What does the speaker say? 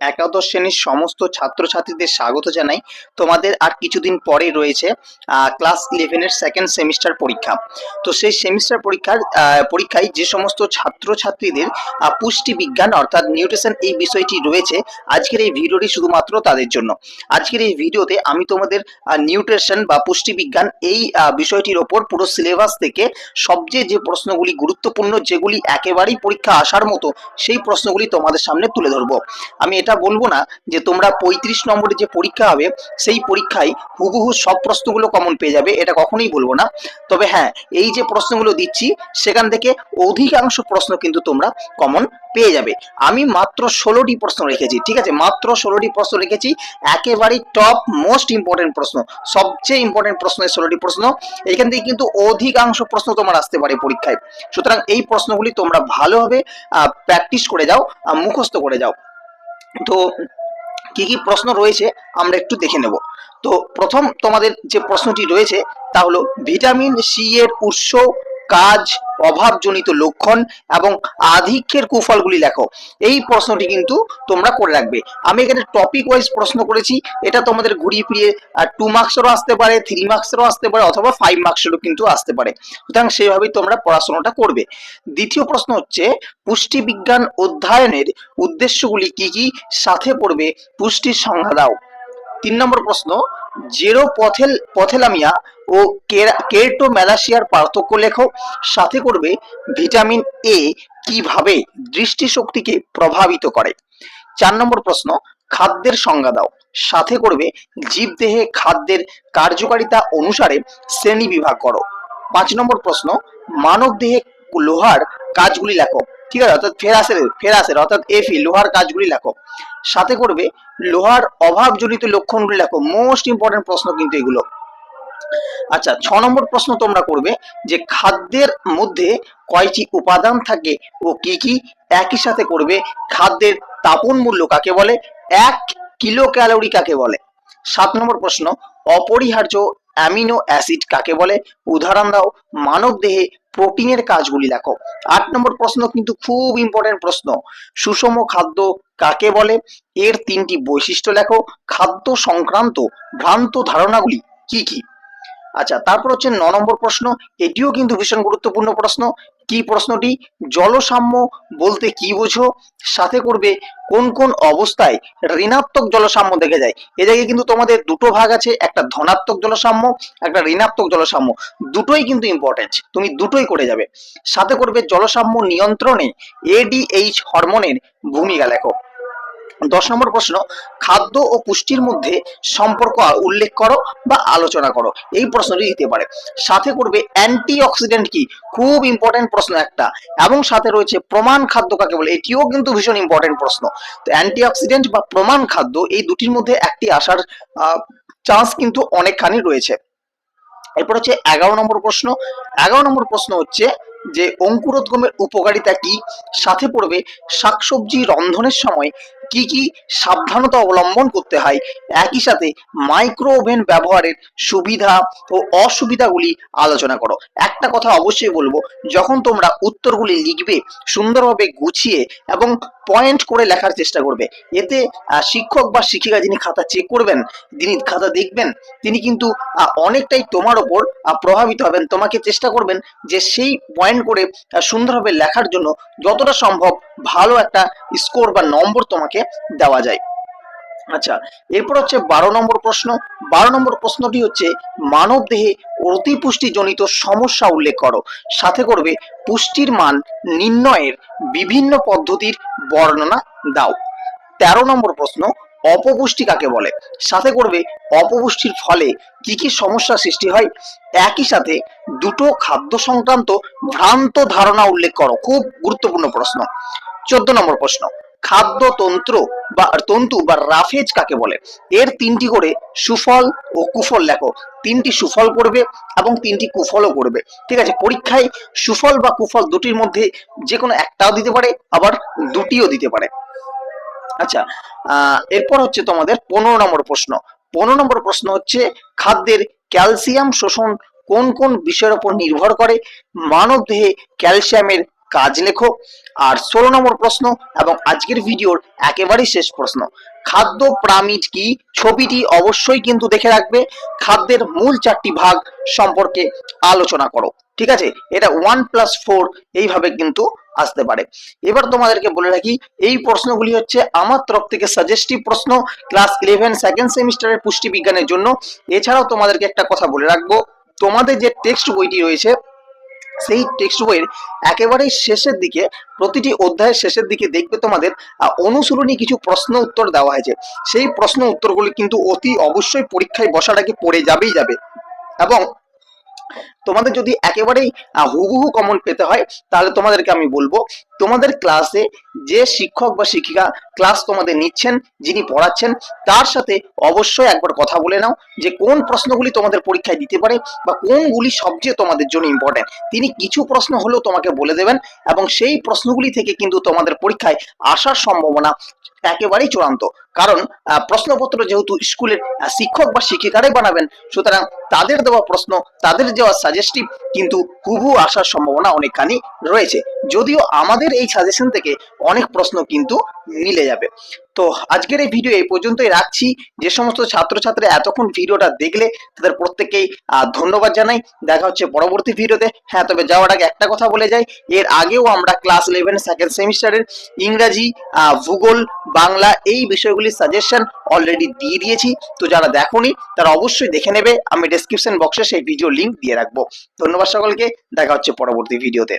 একাদশ শ্রেণির সমস্ত ছাত্রছাত্রীদের স্বাগত জানাই। তোমাদের আর কিছুদিন পরে রয়েছে ক্লাস ইলেভেনের সেকেন্ড সেমিস্টার পরীক্ষা। তো সেই সেমিস্টার পরীক্ষার পরীক্ষায় যে সমস্ত ছাত্রছাত্রীদের পুষ্টি বিজ্ঞান অর্থাৎ নিউট্রিশন এই বিষয়টি রয়েছে, আজকের এই ভিডিওটি শুধুমাত্র তাদের জন্য। আজকের এই ভিডিওতে আমি তোমাদের নিউট্রিশন বা পুষ্টি বিজ্ঞান এই বিষয়টির ওপর পুরো সিলেবাস থেকে সবচেয়ে যে প্রশ্নগুলি গুরুত্বপূর্ণ, যেগুলি একেবারেই পরীক্ষা আসার মতো, সেই প্রশ্নগুলি তোমাদের সামনে তুলে ধরবো। আমি এটা বলব না যে তোমরা পঁয়ত্রিশ নম্বরের যে পরীক্ষা হবে, সেই পরীক্ষায় হুবহু সব প্রশ্নগুলো কমন পেয়ে যাবে, এটা কখনোই বলব না। তবে হ্যাঁ এই যে প্রশ্নগুলো দিচ্ছি, সেখান থেকে অধিকাংশ প্রশ্ন কিন্তু তোমরা কমন পেয়ে যাবে। আমি মাত্র ষোলোটি প্রশ্ন রেখেছি, ঠিক আছে? মাত্র ষোলোটি প্রশ্ন রেখেছি, একেবারেই টপ মোস্ট ইম্পর্টেন্ট প্রশ্ন, সবচেয়ে ইম্পর্টেন্ট প্রশ্ন এই ষোলোটি প্রশ্ন। এখান থেকে কিন্তু অধিকাংশ প্রশ্ন তোমার আসতে পারে পরীক্ষায়। সুতরাং এই প্রশ্নগুলি তোমরা ভালোভাবে প্র্যাকটিস করে যাও মুখস্থ করে যাও। তো কি কি প্রশ্ন রয়েছে আমরা একটু দেখে নেব। তো প্রথম তোমাদের যে প্রশ্নটি রয়েছে তা হলো, ভিটামিন সি এর উৎস কাজ, অভাবজনিত লক্ষণ এবং আধিক্যের কুফলগুলি লেখো। এই প্রশ্নটি কিন্তু তোমরা করে রাখবে। আমি এখানে টপিক ওয়াইজ প্রশ্ন করেছি। এটা তোমাদের ঘুরিয়ে ফিরিয়ে টু মার্কসেরও আসতে পারে থ্রি মার্কসেরও আসতে পারে, অথবা ফাইভ মার্কসেরও কিন্তু আসতে পারে। সুতরাং সেইভাবেই তোমরা পড়াশোনাটা করবে। দ্বিতীয় প্রশ্ন হচ্ছে, পুষ্টি বিজ্ঞান অধ্যয়নের উদ্দেশ্যগুলি কি কি? সাথে পড়বে, পুষ্টির সংজ্ঞা দাও। তিন নম্বর প্রশ্ন জেরো পথেল, পথেলামিয়া ও কেরটো ম্যালাসিয়ার পার্থক্য লেখো। সাথে করবে ভিটামিন এ কীভাবে দৃষ্টিশক্তিকে প্রভাবিত করে? চার নম্বর প্রশ্ন, খাদ্যের সংজ্ঞা দাও। সাথে করবে জীবদেহে খাদ্যের কার্যকারিতা অনুসারে শ্রেণি বিভাগ করো। পাঁচ নম্বর প্রশ্ন মানব দেহে লোহার কাজগুলি লেখো। ঠিক আছে অর্থাৎ ফেরাসের ফেরাসের অর্থাৎ এফি লোহার কাজগুলি লেখো। সাথে করবে, লোহার অভাবজনিত লক্ষণগুলি লেখো। মোস্ট ইম্পর্টেন্ট প্রশ্ন কিন্তু এগুলো। আচ্ছা ছ নম্বর প্রশ্ন তোমরা করবে যে খাদ্যের মধ্যে কয়টি উপাদান থাকে ও কি কি? একই সাথে করবে, খাদ্যের তাপন মূল্য কাকে বলে? এক কিলো ক্যালোরি কাকে বলে? সাত নম্বর প্রশ্ন, অপরিহার্য অ্যামিনো অ্যাসিড কাকে বলে? উদাহরণ দাও। মানব দেহে প্রোটিনের কাজগুলি দেখো। আট নম্বর প্রশ্ন কিন্তু খুব ইম্পর্টেন্ট প্রশ্ন। সুষম খাদ্য কাকে বলে? এর তিনটি বৈশিষ্ট্য লেখো। খাদ্য সংক্রান্ত ভ্রান্ত ধারণাগুলি কি কি? আচ্ছা তারপর হচ্ছে ন নম্বর প্রশ্ন। এটিও কিন্তু ভীষণ গুরুত্বপূর্ণ প্রশ্ন। কি প্রশ্নটি? জলসাম্য বলতে কি বোঝো? সাথে করবে কোন কোন অবস্থায় ঋণাত্মক জলসাম্য দেখা যায়? এ জায়গায় কিন্তু তোমাদের দুটো ভাগ আছে, একটা ধনাত্মক জলসাম্য, একটা ঋণাত্মক জলসাম্য। দুটোই কিন্তু ইম্পর্টেন্ট তুমি দুটোই করে যাবে। সাথে করবে জলসাম্য নিয়ন্ত্রণে এডিএইচ হরমোনের ভূমিকা, লেখো। দশ নম্বর প্রশ্ন, খাদ্য ও পুষ্টির মধ্যে সম্পর্ক উল্লেখ করো বা আলোচনা করো। এই প্রশ্নটি দিতে পারে। সাথে করবে অ্যান্টি অক্সিডেন্ট কি? খুব ইম্পর্টেন্ট প্রশ্ন একটা। এবং সাথে রয়েছে প্রমাণ খাদ্য কাকে বলে? এটিও কিন্তু ভীষণ ইম্পর্টেন্ট প্রশ্ন। তো অ্যান্টি অক্সিডেন্ট বা প্রমাণ খাদ্য, এই দুটির মধ্যে একটি আসার চান্স কিন্তু অনেকখানি রয়েছে। এরপর হচ্ছে এগারো নম্বর প্রশ্ন। এগারো নম্বর প্রশ্ন হচ্ছে যে অঙ্কুরোদ্গমের উপকারিতা কি? সাথে পড়বে শাকসবজি রন্ধনের সময় কি কি সাবধানতা অবলম্বন করতে হয়? একই সাথে মাইক্রো ওভেন ব্যবহারের সুবিধা ও অসুবিধাগুলি আলোচনা করো। একটা কথা অবশ্যই বলব, যখন তোমরা উত্তরগুলি লিখবে, সুন্দরভাবে গুছিয়ে এবং পয়েন্ট করে লেখার চেষ্টা করবে। এতে শিক্ষক বা শিক্ষিকা যিনি খাতা চেক করবেন, যিনি খাতা দেখবেন, তিনি কিন্তু অনেকটাই তোমার ওপর প্রভাবিত হবেন, তোমাকে চেষ্টা করবেন যে সেই পয়েন্ট করে সুন্দরভাবে লেখার জন্য যতটা সম্ভব ভালো একটা স্কোর বা নম্বর তোমাকে দেওয়া যায়। আচ্ছা এরপর হচ্ছে বারো নম্বর প্রশ্ন। বারো নম্বর প্রশ্নটি হচ্ছে, মানব দেহে অতিপুষ্টিজনিত সমস্যা উল্লেখ করো। সাথে করবে, পুষ্টির মান নির্ণয়ের বিভিন্ন পদ্ধতির বর্ণনা দাও। তেরো নম্বর প্রশ্ন অপপুষ্টি কাকে বলে? সাথে করবে অপপুষ্টির ফলে কি কি সমস্যা সৃষ্টি হয়? একই সাথে দুটো খাদ্য সংক্রান্ত ভ্রান্ত ধারণা উল্লেখ করো, খুব গুরুত্বপূর্ণ প্রশ্ন। চোদ্দ নম্বর প্রশ্ন খাদ্যতন্ত্র বা তন্তু বা রাফেজ কাকে বলে? এর তিনটি করে সুফল ও কুফল লেখো। তিনটি সুফল করবে এবং তিনটি কুফলও করবে। ঠিক আছে, পরীক্ষায় সুফল বা কুফল দুটির মধ্যে যে কোনো একটাও দিতে পারে, আবার দুটিও দিতে পারে। আচ্ছা এরপর হচ্ছে তোমাদের পনেরো নম্বর প্রশ্ন। পনেরো নম্বর প্রশ্ন হচ্ছে, খাদ্যের ক্যালসিয়াম শোষণ কোন কোন বিষয়ের উপর নির্ভর করে? মানব দেহে ক্যালসিয়ামের কাজ লেখো। আর ষোলো নম্বর প্রশ্ন এবং আজকের ভিডিওর একেবারেই শেষ প্রশ্ন। খাদ্য প্রামিড কি? ছবিটি অবশ্যই কিন্তু দেখে রাখবে। খাদ্যের মূল চারটি ভাগ সম্পর্কে আলোচনা করো। ঠিক আছে? এটা ওয়ান প্লাস ফোর, এইভাবে কিন্তু আসতে পারে। এবার তোমাদেরকে বলে রাখি, এই প্রশ্নগুলি হচ্ছে আমার তরফ থেকে সাজেস্টিভ প্রশ্ন ক্লাস ইলেভেন সেকেন্ড সেমিস্টারের পুষ্টি বিজ্ঞানের জন্য। এছাড়াও তোমাদেরকে একটা কথা বলে রাখব, তোমাদের যে টেক্সট বইটি রয়েছে, সেই টেক্সট বইয়ের একেবারেই শেষের দিকে, প্রতিটি অধ্যায়ের শেষের দিকে দেখবে তোমাদের অনুসরণী কিছু প্রশ্ন উত্তর দেওয়া হয়েছে। সেই প্রশ্ন উত্তরগুলি কিন্তু অতি অবশ্যই পরীক্ষায় আগে পড়ে যাবেই যাবে। এবং তোমাদের যদি একেবারেই হুবহু কমন পেতে হয় তাহলে তোমাদেরকে আমি বলব তোমাদের ক্লাসে যে শিক্ষক বা শিক্ষিকা ক্লাস তোমাদের নিচ্ছেন, যিনি পড়াচ্ছেন, তার সাথে অবশ্যই একবার কথা বলে নাও যে কোন প্রশ্নগুলি তোমাদের পরীক্ষায় দিতে পারে বা কোনগুলি সবচেয়ে তোমাদের জন্য ইম্পর্টেন্ট তিনি কিছু প্রশ্ন হলেও তোমাকে বলে দেবেন এবং সেই প্রশ্নগুলি থেকে কিন্তু তোমাদের পরীক্ষায় আসার সম্ভাবনা একেবারেই চূড়ান্ত। কারণ প্রশ্নপত্র যেহেতু স্কুলের শিক্ষক বা শিক্ষিকারাই বানাবেন, সুতরাং তাদের দেওয়া প্রশ্ন, তাদের দেওয়া সাজেস্টিভ কিন্তু হুবু আসার সম্ভাবনা অনেকখানি রয়েছে। যদিও আমাদের এই সাজেশন থেকে অনেক প্রশ্ন কিন্তু মিলে যাবে। তো আজকের এই ভিডিও এই পর্যন্তই রাখছি। যে সমস্ত ছাত্রছাত্রী এতক্ষণ ভিডিওটা দেখলে, তাদের প্রত্যেককেই ধন্যবাদ জানাই। দেখা হচ্ছে পরবর্তী ভিডিওতে। হ্যাঁ তবে যাওয়ার আগে একটা কথা বলে যাই। এর আগেও আমরা ক্লাস ইলেভেন সেকেন্ড সেমিস্টারের ইংরাজি ভূগোল, বাংলা এই বিষয়গুলির সাজেশন অলরেডি দিয়ে দিয়েছি। তো যারা দেখোনি, তারা অবশ্যই দেখে নেবে। আমি ডেসক্রিপশন বক্সে সেই ভিডিও লিংক দিয়ে রাখব। ধন্যবাদ সকলকে। দেখা হচ্ছে পরবর্তী ভিডিওতে